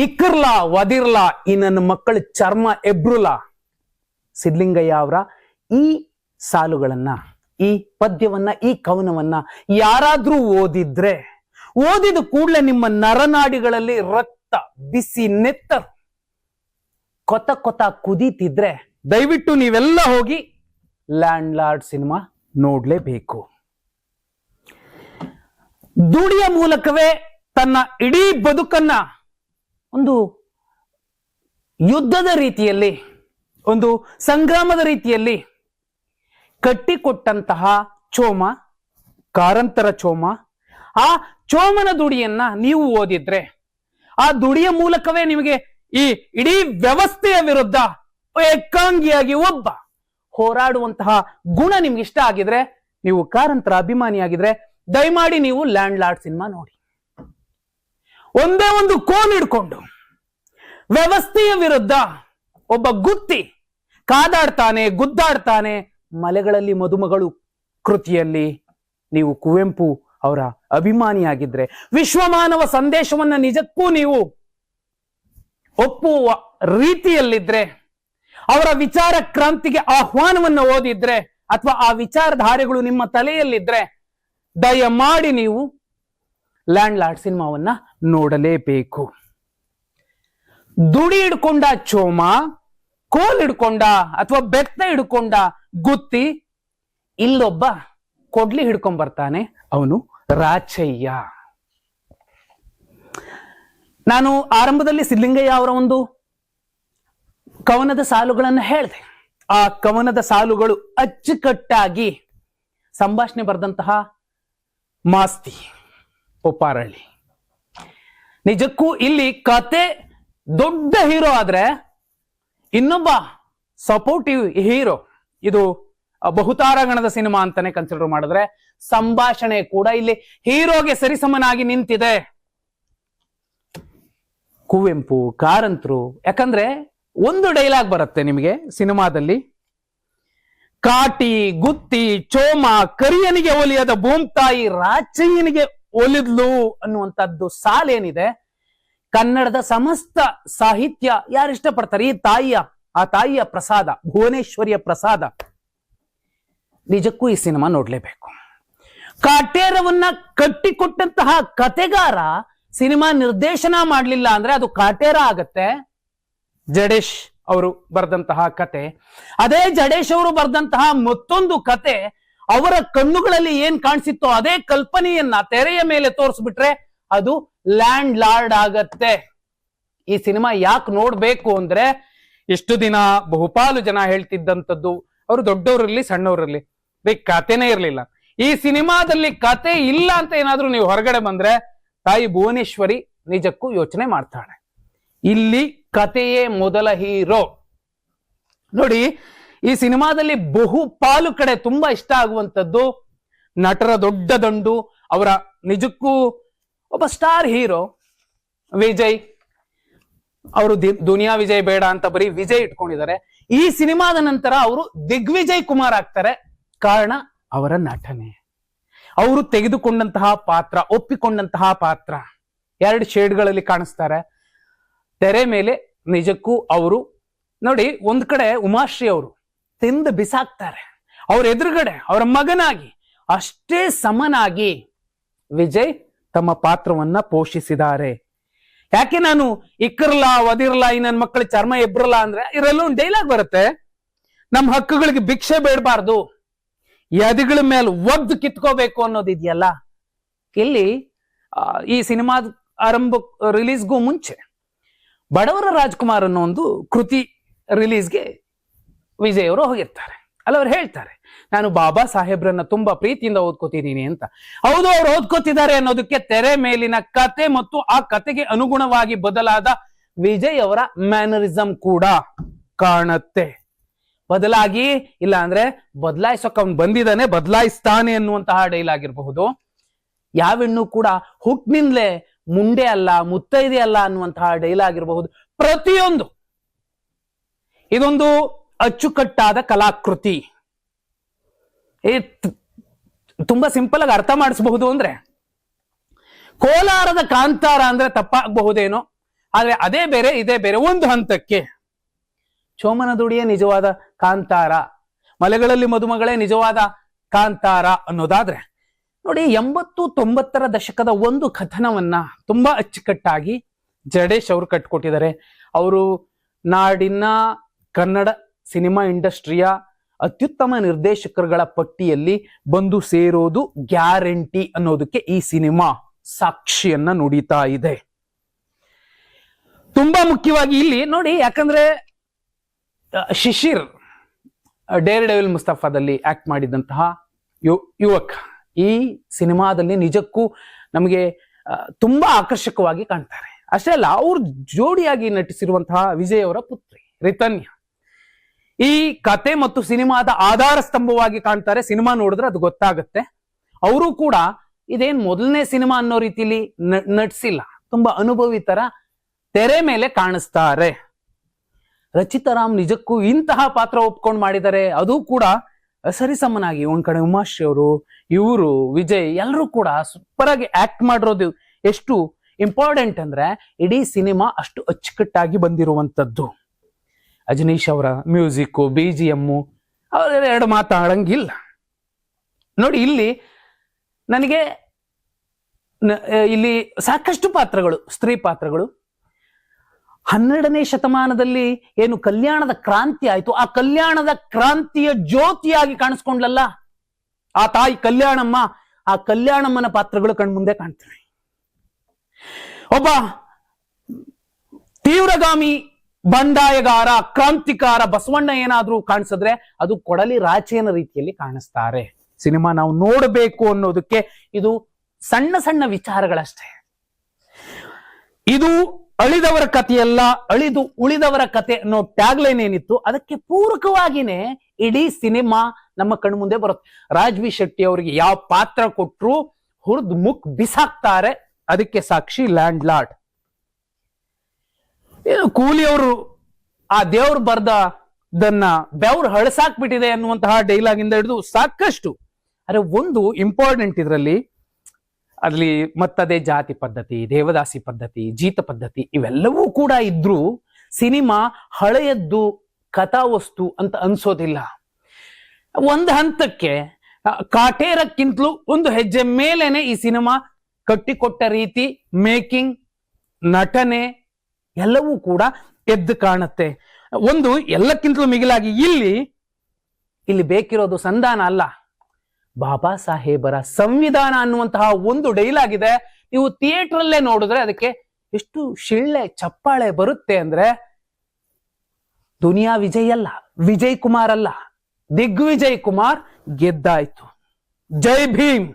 ಇಕ್ಕರ್ಲ ವದಿರ್ಲ, ಈ ನನ್ನ ಮಕ್ಕಳ ಚರ್ಮ ಎಬ್ರುಲ. ಸಿದ್ಲಿಂಗಯ್ಯ ಅವರ ಈ ಸಾಲುಗಳನ್ನ, ಈ ಪದ್ಯವನ್ನ, ಈ ಕವನವನ್ನ ಯಾರಾದ್ರೂ ಓದಿದ್ರೆ, ಓದಿದ ಕೂಡಲೇ ನಿಮ್ಮ ನರನಾಡಿಗಳಲ್ಲಿ ರಕ್ತ ಬಿಸಿ ನೆತ್ತ ಕೊತ ಕೊತ ಕುದೀತಿದ್ರೆ ದಯವಿಟ್ಟು ನೀವೆಲ್ಲ ಹೋಗಿ ಲ್ಯಾಂಡ್ ಲಾರ್ಡ್ ಸಿನಿಮಾ ನೋಡ್ಲೇಬೇಕು. ದುಡಿಯ ಮೂಲಕವೇ ತನ್ನ ಇಡೀ ಬದುಕನ್ನ ಒಂದು ಯುದ್ಧದ ರೀತಿಯಲ್ಲಿ, ಒಂದು ಸಂಗ್ರಾಮದ ರೀತಿಯಲ್ಲಿ ಕಟ್ಟಿಕೊಟ್ಟಂತಹ ಚೋಮ ಕಾರಂತರ ಚೋಮ ಆ ಚೋಮನ ದುಡಿಯನ್ನ ನೀವು ಓದಿದ್ರೆ, ಆ ದುಡಿಯ ಮೂಲಕವೇ ನಿಮಗೆ ಈ ಇಡೀ ವ್ಯವಸ್ಥೆಯ ವಿರುದ್ಧ ಏಕಾಂಗಿಯಾಗಿ ಒಬ್ಬ ಹೋರಾಡುವಂತಹ ಗುಣ ನಿಮ್ಗೆ ಇಷ್ಟ ಆಗಿದ್ರೆ, ನೀವು ಕಾರಂತರ ಅಭಿಮಾನಿಯಾಗಿದ್ರೆ, ದಯಮಾಡಿ ನೀವು ಲ್ಯಾಂಡ್ ಲಾರ್ಡ್ ಸಿನಿಮಾ ನೋಡಿ. ಒಂದೇ ಒಂದು ಕೋಲ್ ಹಿಡ್ಕೊಂಡು ವ್ಯವಸ್ಥೆಯ ವಿರುದ್ಧ ಒಬ್ಬ ಗುತ್ತಿ ಕಾದಾಡ್ತಾನೆ, ಗುದ್ದಾಡ್ತಾನೆ, ಮಲೆಗಳಲ್ಲಿ ಮದುಮಗಳು ಕೃತಿಯಲ್ಲಿ ನೀವು ಕುವೆಂಪು ಅವರ ಅಭಿಮಾನಿಯಾಗಿದ್ರೆ ವಿಶ್ವಮಾನವ ಸಂದೇಶವನ್ನ ನಿಜಕ್ಕೂ ನೀವು ಒಪ್ಪುವ ರೀತಿಯಲ್ಲಿದ್ರೆ, ಅವರ ವಿಚಾರ ಕ್ರಾಂತಿಗೆ ಆಹ್ವಾನವನ್ನ ಓದಿದ್ರೆ, ಅಥವಾ ಆ ವಿಚಾರಧಾರೆಗಳು ನಿಮ್ಮ ತಲೆಯಲ್ಲಿದ್ರೆ, ದಯಮಾಡಿ ನೀವು ಲ್ಯಾಂಡ್ ಲಾರ್ಡ್ ಸಿನಿಮಾವನ್ನ ನೋಡಲೇಬೇಕು. ದುಡಿ ಹಿಡ್ಕೊಂಡ ಚೋಮ, ಕೋಲ್ ಹಿಡ್ಕೊಂಡ ಅಥವಾ ಬೆತ್ತ ಹಿಡ್ಕೊಂಡ ಗುತ್ತಿ, ಇಲ್ಲೊಬ್ಬ ಕೊಡ್ಲಿ ಹಿಡ್ಕೊಂಡ್ ಬರ್ತಾನೆ ಅವನು ರಾಚಯ್ಯ. ನಾನು ಆರಂಭದಲ್ಲಿ ಸಿದ್ಲಿಂಗಯ್ಯ ಅವರ ಒಂದು ಕವನದ ಸಾಲುಗಳನ್ನು ಹೇಳಿದೆ. ಆ ಕವನದ ಸಾಲುಗಳು ಅಚ್ಚುಕಟ್ಟಾಗಿ ಸಂಭಾಷಣೆ ಬರೆದಂತಹ ಮಾಸ್ತಿ. ಒಪ್ಪಾರಳ್ಳಿ. ನಿಜಕ್ಕೂ ಇಲ್ಲಿ ಕತೆ ದೊಡ್ಡ ಹೀರೋ ಆದ್ರೆ ಇನ್ನೊಬ್ಬ ಸಪೋರ್ಟಿವ್ ಹೀರೋ. ಇದು ಬಹುತಾರಗಣದ ಸಿನಿಮಾ ಅಂತಾನೆ ಕನ್ಸಿಡರ್ ಮಾಡಿದ್ರೆ ಸಂಭಾಷಣೆ ಕೂಡ ಇಲ್ಲಿ ಹೀರೋಗೆ ಸರಿಸಮನಾಗಿ ನಿಂತಿದೆ. ಕುವೆಂಪು, ಕಾರಂತರು, ಯಾಕಂದ್ರೆ ಒಂದು ಡೈಲಾಗ್ ಬರುತ್ತೆ ನಿಮಗೆ ಸಿನಿಮಾದಲ್ಲಿ. ಕಾಟಿ, ಗುತ್ತಿ, ಚೋಮ, ಕರಿಯನಿಗೆ ಒಲಿಯದ ಭೂಮ್ತಾಯಿ, ರಾಚಯ್ಯನಿಗೆ ಒಲಿದ್ಲು ಅನ್ನುವಂಥದ್ದು ಸಾಲೇನಿದೆ. ಕನ್ನಡದ ಸಮಸ್ತ ಸಾಹಿತ್ಯ ಯಾರು ಇಷ್ಟಪಡ್ತಾರೆ? ಈ ತಾಯಿಯ, ಆ ತಾಯಿಯ ಪ್ರಸಾದ, ಭುವನೇಶ್ವರಿಯ ಪ್ರಸಾದ. ನಿಜಕ್ಕೂ ಈ ಸಿನಿಮಾ ನೋಡ್ಲೇಬೇಕು. ಕಾಟೇರವನ್ನ ಕಟ್ಟಿಕೊಟ್ಟಂತಹ ಕತೆಗಾರ ಸಿನಿಮಾ ನಿರ್ದೇಶನ ಮಾಡಲಿಲ್ಲ ಅಂದ್ರೆ ಅದು ಕಾಟೇರ ಆಗತ್ತೆ. ಜಡೇಶ್ ಅವರು ಬರೆದಂತಹ ಕತೆ. ಅದೇ ಜಡೇಶ್ ಅವರು ಬರೆದಂತಹ ಮತ್ತೊಂದು ಕತೆ ಅವರ ಕಣ್ಣುಗಳಲ್ಲಿ ಏನ್ ಕಾಣಿಸಿತ್ತೋ ಅದೇ ಕಲ್ಪನೆಯನ್ನ ತೆರೆಯ ಮೇಲೆ ತೋರಿಸ್ಬಿಟ್ರೆ ಅದು ಲ್ಯಾಂಡ್ ಲಾರ್ಡ್ ಆಗತ್ತೆ. ಈ ಸಿನಿಮಾ ಯಾಕೆ ನೋಡ್ಬೇಕು ಅಂದ್ರೆ ಇಷ್ಟು ದಿನ ಬಹುಪಾಲು ಜನ ಹೇಳ್ತಿದ್ದಂಥದ್ದು, ಅವರು ದೊಡ್ಡವರಲ್ಲಿ ಸಣ್ಣವರಲ್ಲಿ ಬೇ ಕತೆನೇ ಇರಲಿಲ್ಲ. ಈ ಸಿನಿಮಾದಲ್ಲಿ ಕತೆ ಇಲ್ಲ ಅಂತ ಏನಾದ್ರೂ ನೀವು ಹೊರಗಡೆ ಬಂದ್ರೆ ತಾಯಿ ಭುವನೇಶ್ವರಿ ನಿಜಕ್ಕೂ ಯೋಚನೆ ಮಾಡ್ತಾಳೆ. ಇಲ್ಲಿ ಕತೆಯೇ ಮೊದಲ ಹೀರೋ. ನೋಡಿ ಈ ಸಿನಿಮಾದಲ್ಲಿ ಬಹುಪಾಲು ಕಡೆ ತುಂಬಾ ಇಷ್ಟ ಆಗುವಂಥದ್ದು ನಟರ ದೊಡ್ಡ ದಂಡು, ಅವರ ನಿಜಕ್ಕೂ ಒಬ್ಬ ಸ್ಟಾರ್ ಹೀರೋ ವಿಜಯ್. ಅವರು ದುನಿಯಾ ವಿಜಯ್ ಬೇಡ ಅಂತ ಬರೀ ವಿಜಯ್ ಇಟ್ಕೊಂಡಿದ್ದಾರೆ. ಈ ಸಿನಿಮಾದ ನಂತರ ಅವರು ದಿಗ್ವಿಜಯ್ ಕುಮಾರ್ ಆಗ್ತಾರೆ. ಕಾರಣ ಅವರ ನಟನೆ. ಅವರು ತೆಗೆದುಕೊಂಡಂತಹ ಪಾತ್ರ, ಒಪ್ಪಿಕೊಂಡಂತಹ ಪಾತ್ರ ಎರಡು ಶೇಡ್ಗಳಲ್ಲಿ ಕಾಣಿಸ್ತಾರೆ. ತೆರೆ ಮೇಲೆ ನಿಜಕ್ಕೂ ಅವರು, ನೋಡಿ, ಒಂದ್ ಕಡೆ ಉಮಾಶ್ರೀ ಅವರು. ತಿಂದು ಬಿಸಾಕ್ತಾರೆ. ಅವ್ರ ಎದುರುಗಡೆ, ಅವರ ಮಗನಾಗಿ, ಅಷ್ಟೇ ಸಮನಾಗಿ ವಿಜಯ್ ತಮ್ಮ ಪಾತ್ರವನ್ನ ಪೋಷಿಸಿದ್ದಾರೆ. ಯಾಕೆ ನಾನು ಇಕ್ಕರ್ಲಾ ಒದಿರ್ಲಾ ಈ ನನ್ನ ಮಕ್ಕಳ ಚರ್ಮ ಎಬ್ರಲ್ಲ ಅಂದ್ರೆ ಇರಲ್ಲ ಒಂದು ಡೈಲಾಗ್ ಬರುತ್ತೆ. ನಮ್ಮ ಹಕ್ಕುಗಳಿಗೆ ಭಿಕ್ಷೆ ಬೇಡಬಾರ್ದು. ಎದೆಗಳ ಮೇಲೆ ಒದ್ದು ಕಿತ್ಕೋಬೇಕು ಅನ್ನೋದಿದೆಯಲ್ಲ ಇಲ್ಲಿ ಈ ಸಿನಿಮಾ ಆರಂಭ ರಿಲೀಸ್ಗೂ ಮುಂಚೆ ಬಡವರ ರಾಜ್ಕುಮಾರ್ ಅನ್ನೋ ಒಂದು ಕೃತಿ ರಿಲೀಸ್ಗೆ ವಿಜಯ್ ಅವರು ಹೋಗಿರ್ತಾರೆ. ಅಲ್ಲ ಅವ್ರು ಹೇಳ್ತಾರೆ, ನಾನು ಬಾಬಾ ಸಾಹೇಬ್ರನ್ನ ತುಂಬಾ ಪ್ರೀತಿಯಿಂದ ಓದ್ಕೋತಿದ್ದೀನಿ ಅಂತ. ಹೌದು, ಅವ್ರು ಓದ್ಕೋತಿದ್ದಾರೆ ಅನ್ನೋದಕ್ಕೆ ತೆರೆ ಮೇಲಿನ ಕತೆ ಮತ್ತು ಆ ಕತೆಗೆ ಅನುಗುಣವಾಗಿ ಬದಲಾದ ವಿಜಯ್ ಅವರ ಮ್ಯಾನರಿಸಂ ಕೂಡ ಕಾಣುತ್ತೆ. ಬದಲಾಗಿ, ಇಲ್ಲ ಅಂದ್ರೆ ಬದಲಾಯಿಸೋಕ್ ಅವ್ನು ಬಂದಿದ್ದಾನೆ, ಬದಲಾಯಿಸ್ತಾನೆ ಅನ್ನುವಂತಹ ಡೈಲ್ ಆಗಿರಬಹುದು. ಯಾವ ಹೆಣ್ಣು ಕೂಡ ಹುಟ್ಟಿನಿಂದಲೇ ಮುಂಡೆ ಅಲ್ಲ, ಮುತ್ತೈದೆ ಅಲ್ಲ ಅನ್ನುವಂತಹ ಡೈಲ್ ಆಗಿರಬಹುದು. ಪ್ರತಿಯೊಂದು. ಇದೊಂದು ಅಚ್ಚುಕಟ್ಟಾದ ಕಲಾಕೃತಿ. ಈ ತುಂಬಾ ಸಿಂಪಲ್ ಆಗಿ ಅರ್ಥ ಮಾಡಿಸಬಹುದು ಅಂದ್ರೆ, ಕೋಲಾರದ ಕಾಂತಾರ ಅಂದ್ರೆ ತಪ್ಪಾಗಬಹುದೇನೋ, ಆದ್ರೆ ಅದೇ ಬೇರೆ, ಇದೇ ಬೇರೆ ಒಂದು ಹಂತಕ್ಕೆ. ಚೋಮನದುಡಿಯೇ ನಿಜವಾದ ಕಾಂತಾರ, ಮಲೆಗಳಲ್ಲಿ ಮದುಮಗಳೇ ನಿಜವಾದ ಕಾಂತಾರ ಅನ್ನೋದಾದ್ರೆ, ನೋಡಿ ಎಂಬತ್ತು ತೊಂಬತ್ತರ ದಶಕದ ಒಂದು ಕಥನವನ್ನ ತುಂಬಾ ಅಚ್ಚುಕಟ್ಟಾಗಿ ಜಡೇಶ್ ಅವರು ಕಟ್ಕೊಟ್ಟಿದ್ದಾರೆ. ಅವರು ನಾಡಿನ ಕನ್ನಡ ಸಿನಿಮಾ ಇಂಡಸ್ಟ್ರಿಯ ಅತ್ಯುತ್ತಮ ನಿರ್ದೇಶಕರುಗಳ ಪಟ್ಟಿಯಲ್ಲಿ ಬಂದು ಸೇರೋದು ಗ್ಯಾರಂಟಿ ಅನ್ನೋದಕ್ಕೆ ಈ ಸಿನಿಮಾ ಸಾಕ್ಷಿಯನ್ನ ನುಡಿತಾ ಇದೆ. ತುಂಬಾ ಮುಖ್ಯವಾಗಿ ಇಲ್ಲಿ ನೋಡಿ, ಯಾಕಂದ್ರೆ ಶಿಶಿರ್ ಡೇರ್ ಡೆವಿಲ್ ಮುಸ್ತಫಾದಲ್ಲಿ ಆಕ್ಟ್ ಮಾಡಿದಂತಹ ಯುವಕ. ಈ ಸಿನಿಮಾದಲ್ಲಿ ನಿಜಕ್ಕೂ ನಮಗೆ ತುಂಬಾ ಆಕರ್ಷಕವಾಗಿ ಕಾಣ್ತಾರೆ. ಅಷ್ಟೇ ಅಲ್ಲ, ಅವ್ರ ಜೋಡಿಯಾಗಿ ನಟಿಸಿರುವಂತಹ ವಿಜಯ್ ಅವರ ಪುತ್ರಿ, ರಿತನ್ಯ. ಈ ಕತೆ ಮತ್ತು ಸಿನಿಮಾದ ಆಧಾರ ಸ್ತಂಭವಾಗಿ ಕಾಣ್ತಾರೆ, ಸಿನಿಮಾ ನೋಡಿದ್ರೆ ಅದು ಗೊತ್ತಾಗುತ್ತೆ. ಅವರು ಕೂಡ ಇದೇನ್ ಮೊದಲನೇ ಸಿನಿಮಾ ಅನ್ನೋ ರೀತಿಲಿ ನಟಿಸಿಲ್ಲ ತುಂಬಾ ಅನುಭವಿ ತರ ತೆರೆ ಮೇಲೆ ಕಾಣಿಸ್ತಾರೆ. ರಚಿತಾರಾಮ್ ನಿಜಕ್ಕೂ ಇಂತಹ ಪಾತ್ರ ಒಪ್ಕೊಂಡು ಮಾಡಿದರೆ ಅದು ಕೂಡ ಸರಿಸಮನಾಗಿ. ಒಂದ್ ಕಡೆ ಉಮಾಶ್ರೀ ಅವರು, ಇವರು, ವಿಜಯ್ ಎಲ್ಲರೂ ಕೂಡ ಸೂಪರ್ ಆಗಿ ಆಕ್ಟ್ ಮಾಡಿರೋದು ಎಷ್ಟು ಇಂಪಾರ್ಟೆಂಟ್ ಅಂದ್ರೆ ಇಡೀ ಸಿನಿಮಾ ಅಷ್ಟು ಅಚ್ಚುಕಟ್ಟಾಗಿ ಬಂದಿರುವಂತದ್ದು. ಅಜನೀಶ್ ಅವರ ಮ್ಯೂಸಿಕ್ ಬಿ ಜಿ ಎಮ್ಮು ಎರಡು ಮಾತಾಡಂಗಿಲ್ಲ ನೋಡಿ, ಇಲ್ಲಿ ನನಗೆ ಇಲ್ಲಿ ಸಾಕಷ್ಟು ಪಾತ್ರಗಳು, ಸ್ತ್ರೀ ಪಾತ್ರಗಳು. ಹನ್ನೆರಡನೇ ಶತಮಾನದಲ್ಲಿ ಏನು ಕಲ್ಯಾಣದ ಕ್ರಾಂತಿ ಆಯಿತು, ಆ ಕಲ್ಯಾಣದ ಕ್ರಾಂತಿಯ ಜ್ಯೋತಿಯಾಗಿ ಕಾಣಿಸ್ಕೊಂಡ್ಲಲ್ಲ? ಆ ತಾಯಿ ಕಲ್ಯಾಣಮ್ಮ, ಆ ಕಲ್ಯಾಣಮ್ಮನ ಪಾತ್ರಗಳು ಕಣ್ಮುಂದೆ ಕಾಣ್ತವೆ. ಒಬ್ಬ ತೀವ್ರಗಾಮಿ ಬಂಡಾಯಗಾರ, ಕ್ರಾಂತಿಕಾರ ಬಸವಣ್ಣ ಏನಾದ್ರೂ ಕಾಣಿಸಿದ್ರೆ ಅದು ಕೊಡಲಿ ರಾಚೇನ ರೀತಿಯಲ್ಲಿ ಕಾಣಿಸ್ತಾರೆ. ಸಿನಿಮಾ ನಾವು ನೋಡಬೇಕು ಅನ್ನೋದಕ್ಕೆ ಇದು ಸಣ್ಣ ಸಣ್ಣ ವಿಚಾರಗಳಷ್ಟೇ. ಇದು ಅಳಿದವರ ಕಥೆಯಲ್ಲ, ಅಳಿದು ಉಳಿದವರ ಕತೆ ಅನ್ನೋ ಟ್ಯಾಗ್ಲೈನ್ ಏನಿತ್ತು, ಅದಕ್ಕೆ ಪೂರಕವಾಗಿನೇ ಇಡೀ ಸಿನಿಮಾ ನಮ್ಮ ಕಣ್ಮುಂದೆ ಬರುತ್ತೆ. ರಾಜ್ವಿ ಶೆಟ್ಟಿ ಅವರಿಗೆ ಯಾವ ಪಾತ್ರ ಕೊಟ್ರು ಹುರಿದು ಮುಕ್ ಬಿಸಾಕ್ತಾರೆ, ಅದಕ್ಕೆ ಸಾಕ್ಷಿ ಲ್ಯಾಂಡ್ ಲಾರ್ಡ್ ಏನು ಕೂಲಿಯವರು ಆ ದೇವ್ರು ಬರ್ದ ದನ್ನ ಬೆವ್ರು ಹಳಸಾಕ್ಬಿಟ್ಟಿದೆ ಅನ್ನುವಂತಹ ಡೈಲಾಗ್ ಇಂದ ಹಿಡಿದು ಸಾಕಷ್ಟು. ಅರೆ ಒಂದು ಇಂಪಾರ್ಟೆಂಟ್ ಇದರಲ್ಲಿ ಅಲ್ಲಿ ಮತ್ತದೇ ಜಾತಿ ಪದ್ಧತಿ, ದೇವದಾಸಿ ಪದ್ಧತಿ, ಜೀತ ಪದ್ಧತಿ ಇವೆಲ್ಲವೂ ಕೂಡ ಇದ್ರೂ ಸಿನಿಮಾ ಹಳೆಯದ್ದು ಕಥಾವಸ್ತು ಅಂತ ಅನ್ಸೋದಿಲ್ಲ. ಒಂದು ಹಂತಕ್ಕೆ ಕಾಟೇರಕ್ಕಿಂತಲೂ ಒಂದು ಹೆಜ್ಜೆ ಮೇಲೇನೆ ಈ ಸಿನಿಮಾ ಕಟ್ಟಿಕೊಟ್ಟ ರೀತಿ ಮೇಕಿಂಗ್, ನಟನೆ ಎಲ್ಲವೂ ಕೂಡ ಎದ್ದು ಕಾಣುತ್ತೆ. ಒಂದು ಎಲ್ಲಕ್ಕಿಂತಲೂ ಮಿಗಿಲಾಗಿ ಇಲ್ಲಿ ಇಲ್ಲಿ ಬೇಕಿರೋದು ಸಂಧಾನ ಅಲ್ಲ. ಬಾಬಾ ಸಾಹೇಬರ ಸಂವಿಧಾನ ಅನ್ನುವಂತಹ ಒಂದು ಡೈಲಾಗ್ ಇದೆ. ನೀವು ಥಿಯೇಟರ್ ಅಲ್ಲೇ ನೋಡಿದ್ರೆ ಅದಕ್ಕೆ ಎಷ್ಟು ಶಿಳ್ಳೆ ಚಪ್ಪಾಳೆ ಬರುತ್ತೆ ಅಂದ್ರೆ, ದುನಿಯಾ ವಿಜಯ್ ಅಲ್ಲ, ವಿಜಯ್ ಕುಮಾರ್ ಅಲ್ಲ. ದಿಗ್ವಿಜಯ್ ಕುಮಾರ್ ಗೆದ್ದಾಯ್ತು. ಜೈ ಭೀಮ್.